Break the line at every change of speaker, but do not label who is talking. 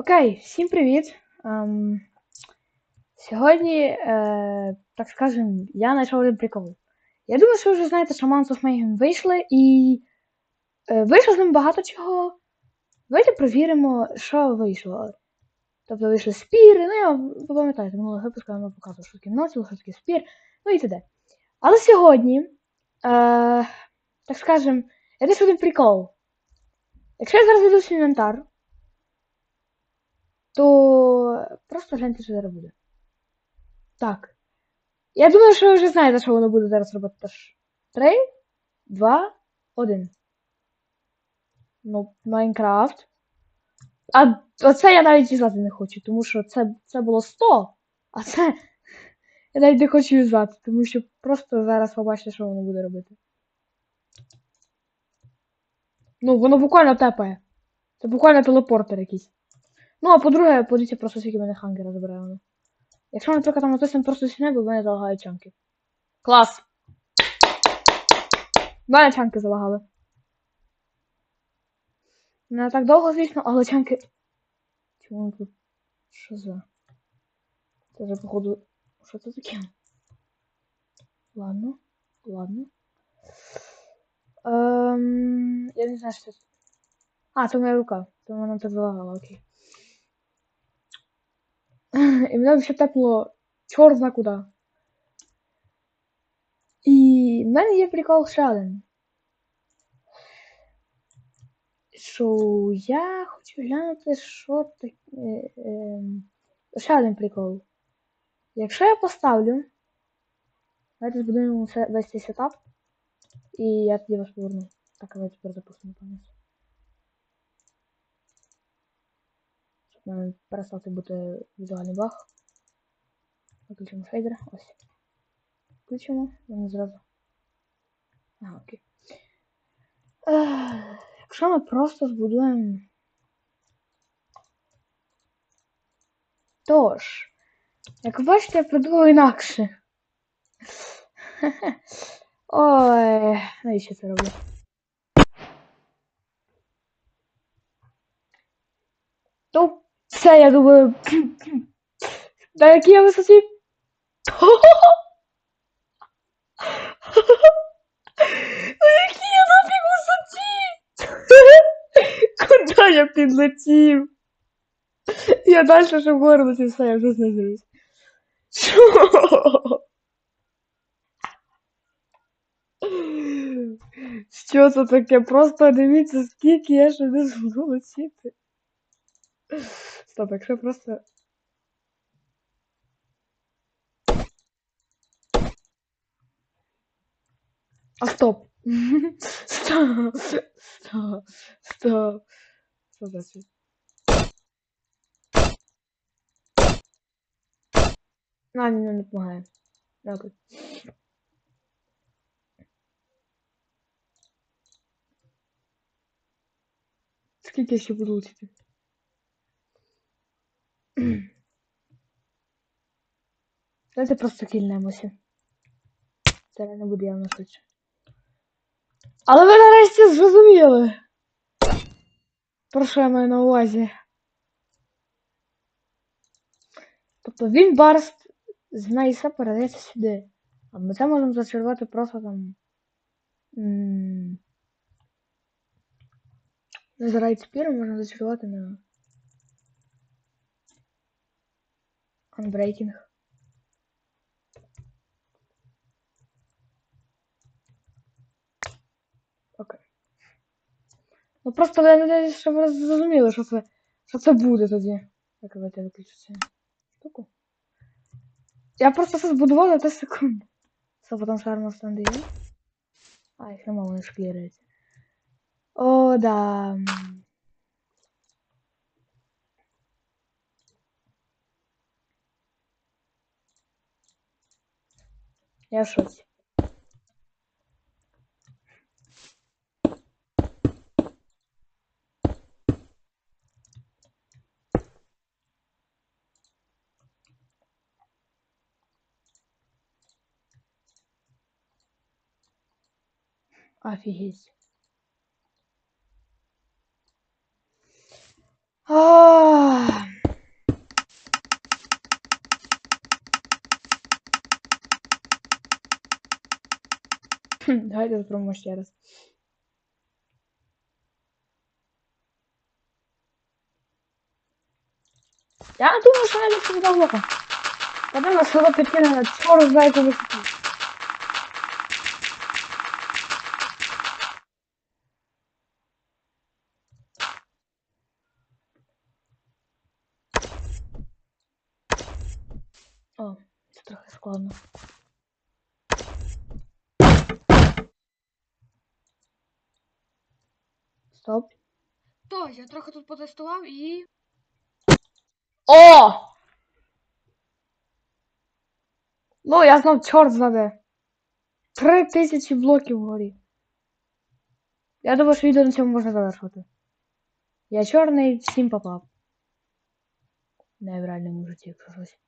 Окей, всім привіт. Ем, сьогодні, е, так скажем, я знайшов один прикол. Я думаю, що ви вже знаєте, що Monster of Mayhem вийшли і е, вийшло з ним багато чого. Давайте перевіримо, що вийшло. Тобто вийшли спіри, ну я ви пам'ятаєте, минулого випуску я вам показував, що таке ноцил, що таке спір, ну і т.д. Але сьогодні, е, так скажем, я десь один прикол. Якщо я зараз веду свій інвентар, то просто гляньте, що зараз буде. Так. Я думаю, що ви вже знаєте, що воно буде зараз робити. Тож. Три, два, один. Ну, Майнкрафт. А оце я навіть дізнати не хочу, тому що це, це було 100, а це. Я навіть не хочу юзати, тому що просто зараз побачите, що воно буде робити. Ну, воно буквально тепає. Це буквально телепортер якийсь. Ну, а по-друге, подивіться просто скільки мене хангера забирає воно. Якщо, наприклад, там написано просто сіне, в мене залагають чанки. Клас! Мене чанки залагали. Не так довго, звісно, але чанки. Чому тут? Що за? Це вже, походу. Що це таке? Ладно, ладно. Ем... Я не знаю, що це. А, це моя рука. То вона так залагала, окей. І мене ще тепло чорт зна куди. І в мене є прикол один. Що я хочу глянути, що таке. Е, ще один прикол. Якщо я поставлю. Давайте збудуємо весь цей сетап. І я тоді вас поверну. Так, давайте тепер запустимо повністю. Щоб в мене перестати бути візуальний баг. Виключимо шейдер. Ось. Включимо, вони зразу. А, окей. Ех, Якщо ми просто збудуємо. Тож, як бачите, я придумав інакше. Ой, навіщо це роблю? Ну, все, я думаю. На якій я висоті? На якій я нафіг висоті? Куди я підлетів? Я далі ще вгору летів, все, я вже знизуюсь. Що? Що це таке? Просто дивіться, скільки я ще не зможу летіти. Стоп, якщо просто. А стоп. Стоп. Стоп. Стоп. За це? А, ні, не допомагає. Дякую. Скільки я ще буду летіти? Давайте просто кільнемося. Це не буде явно швидше. Але ви нарешті зрозуміли. Про що я маю на увазі? Тобто він барст з Найса передається сюди. А ми це можемо зачарувати просто там. З райтспіром можна зачарувати на. Unbreaking. Окей. Ну просто я надіюсь, що ви зрозуміли, що це, що це буде тоді. Так, давайте я виключу цю штуку. Я просто це збудував за 10 секунд. Все, потім шарма стенди є. А, їх нема, вони шкліряться. О, да. Я в шоці. Офигеть. Аааа. Давайте спробуємо ще раз. Я думаю, что я не відповідав лока. Подивимося, що підкинула чорну зайку висоту. О, це трохи складно. Стоп.
То, я трохи тут потестував і.
О! Ну, я знов чорт знаде. Три тисячі блоків вгорі. Я думаю, що відео на цьому можна завершувати. Я чорний, всім попав. Не в реальному житті, якщо щось.